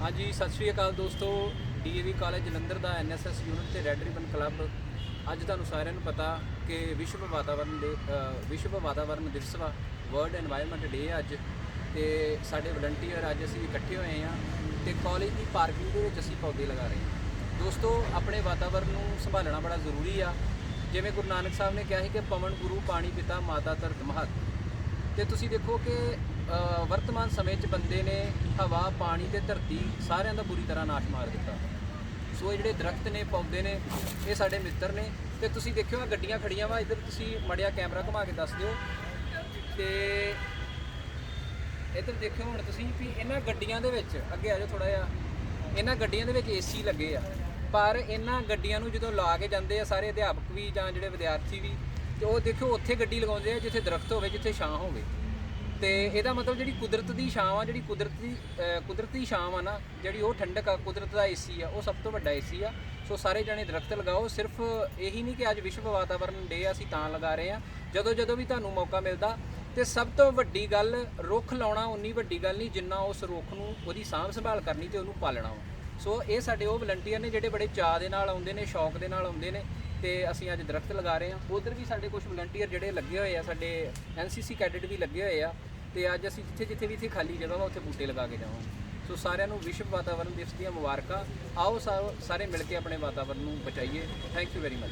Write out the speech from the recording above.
ਹਾਂਜੀ, ਸਤਿ ਸ਼੍ਰੀ ਅਕਾਲ ਦੋਸਤੋ। ਡੀਏਵੀ ਕਾਲਜ ਜਲੰਧਰ ਦਾ ਐਨਐਸਐਸ ਯੂਨਿਟ ਤੇ ਰੈੱਡ ਰਿਬਨ ਕਲੱਬ। ਅੱਜ ਤੁਹਾਨੂੰ ਸਾਰਿਆਂ ਨੂੰ ਪਤਾ ਕਿ ਵਿਸ਼ਵ ਵਾਤਾਵਰਣ ਦੇ ਵਿਸ਼ਵ ਵਾਤਾਵਰਣ ਦਿਵਸ ਵਾ। ਵਰਲਡ এনवायरमेंट ਡੇ ਅੱਜ। ਤੇ ਸਾਡੇ ਵਲੰਟੀਅਰ ਅੱਜ ਅਸੀਂ ਇਕੱਠੇ ਹੋਏ ਆ ਤੇ ਕਾਲਜ ਦੀ ਪਾਰਕਿੰਗ ਦੇ ਵਿੱਚ ਅਸੀਂ ਪੌਦੇ ਲਗਾ ਰਹੇ ਹਾਂ ਦੋਸਤੋ, ਆਪਣੇ ਵਾਤਾਵਰਣ ਨੂੰ ਸੰਭਾਲਣਾ ਬੜਾ ਜ਼ਰੂਰੀ ਆ। ਜਿਵੇਂ ਗੁਰੂ ਨਾਨਕ ਸਾਹਿਬ ਨੇ ਕਿਹਾ ਸੀ ਕਿ ਪਵਨ, ਗੁਰੂ, ਪਾਣੀ, ਪਿਤਾ, ਮਾਤਾ, ਧਰਤ, ਮਹਤ। ਤੇ ਤੁਸੀਂ ਦੇਖੋ ਕਿ ਵਰਤਮਾਨ ਸਮੇਂ 'ਚ ਬੰਦੇ ਨੇ ਹਵਾ, ਪਾਣੀ ਤੇ ਧਰਤੀ ਸਾਰਿਆਂ ਦਾ ਬੁਰੀ ਤਰ੍ਹਾਂ ਨਾਸ਼ ਮਾਰ ਦਿੱਤਾ। ਸੋ ਇਹ ਜਿਹੜੇ ਦਰਖਤ ਨੇ, ਪੌਦੇ ਨੇ, ਇਹ ਸਾਡੇ ਮਿੱਤਰ ਨੇ ਤੇ ਤੁਸੀਂ ਦੇਖਿਓ ਆ ਗੱਡੀਆਂ ਖੜੀਆਂ ਵਾ, ਇੱਧਰ ਤੁਸੀਂ ਮੜਿਆ ਕੈਮਰਾ ਘੁਮਾ ਕੇ ਦੱਸ ਦਿਓ। ਤੇ ਇੱਧਰ ਦੇਖਿਓ ਹੁਣ ਤੁਸੀਂ ਵੀ ਇਹਨਾਂ ਗੱਡੀਆਂ ਦੇ ਵਿੱਚ, ਅੱਗੇ ਆ ਜਾਓ ਥੋੜਾ ਜਿਹਾ, ਇਹਨਾਂ ਗੱਡੀਆਂ ਦੇ ਵਿੱਚ ਏਸੀ ਲੱਗੇ ਆ। ਪਰ ਇਹਨਾਂ ਗੱਡੀਆਂ ਨੂੰ ਜਦੋਂ ਲਾ ਕੇ ਜਾਂਦੇ ਆ ਸਾਰੇ ਅਧਿਆਪਕ ਵੀ ਜਾਂ ਜਿਹੜੇ ਵਿਦਿਆਰਥੀ ਵੀ, ਤੇ ਉਹ ਦੇਖਿਓ ਉੱਥੇ ਗੱਡੀ ਲਗਾਉਂਦੇ ਆ ਜਿੱਥੇ ਦਰਖਤ ਹੋਵੇ, ਜਿੱਥੇ ਛਾਂ ਹੋਵੇ। ਤੇ ਇਹਦਾ ਮਤਲਬ ਜਿਹੜੀ ਕੁਦਰਤ ਦੀ ਛਾਂ ਆ, ਜਿਹੜੀ ਕੁਦਰਤੀ ਅਹ, ਕੁਦਰਤੀ ਛਾਂ ਆ ਨਾ, ਜਿਹੜੀ ਉਹ ਠੰਡਕ ਆ, ਕੁਦਰਤ ਦਾ ਏਸੀ ਆ, ਉਹ ਸਭ ਤੋਂ ਵੱਡਾ ਏਸੀ ਆ। ਸੋ ਸਾਰੇ ਜਣੇ ਦਰਖਤ ਲਗਾਓ, ਸਿਰਫ ਇਹੀ ਨਹੀਂ ਕਿ ਅੱਜ ਵਿਸ਼ਵ ਵਾਤਾਵਰਣ ਡੇ ਅਸੀਂ ਤਾਂ ਲਗਾ ਰਹੇ ਆ। ਜਦੋਂ ਜਦੋਂ ਵੀ ਤੁਹਾਨੂੰ ਮੌਕਾ ਮਿਲਦਾ, ਤੇ ਸਭ ਤੋਂ ਵੱਡੀ ਗੱਲ, ਰੁੱਖ ਲਾਉਣਾ ਉਨੀ ਵੱਡੀ ਗੱਲ ਨਹੀਂ ਜਿੰਨਾ ਉਸ ਰੁੱਖ ਨੂੰ ਉਹਦੀ ਸਾਂਭ ਸੰਭਾਲ ਕਰਨੀ ਤੇ ਉਹਨੂੰ ਪਾਲਣਾ ਵਾ। ਸੋ ਇਹ ਸਾਡੇ ਉਹ ਵਲੰਟੀਅਰ ਨੇ ਜਿਹੜੇ ਬੜੇ ਚਾਅ ਦੇ ਨਾਲ ਆਉਂਦੇ ਨੇ, ਸ਼ੌਕ ਦੇ ਨਾਲ ਆਉਂਦੇ ਨੇ ਤੇ ਅਸੀਂ ਅੱਜ ਦਰਖਤ ਲਗਾ ਰਹੇ ਹਾਂ। ਉਧਰ ਵੀ ਸਾਡੇ ਕੁਝ ਵਲੰਟੀਅਰ ਜਿਹੜੇ ਲੱਗੇ ਹੋਏ ਆ, ਸਾਡੇ ਐਨਸੀਸੀ ਕੈਡਟ ਵੀ ਲੱਗੇ ਹੋਏ ਆ ਤੇ ਅੱਜ ਅਸੀਂ ਜਿੱਥੇ ਜਿੱਥੇ ਵੀ ਇੱਥੇ ਖਾਲੀ ਜਗ੍ਹਾ ਵਾ, ਉੱਥੇ ਬੂਟੇ ਲਗਾ ਕੇ ਜਾਵਾਂਗੇ। ਸੋ ਸਾਰਿਆਂ ਨੂੰ ਵਿਸ਼ਵ ਵਾਤਾਵਰਣ ਦਿਵਸ ਦੀਆਂ ਮੁਬਾਰਕਾਂ। ਆਓ ਸਾਰੇ ਮਿਲ ਕੇ ਆਪਣੇ ਵਾਤਾਵਰਣ ਨੂੰ ਬਚਾਈਏ। Thank you very much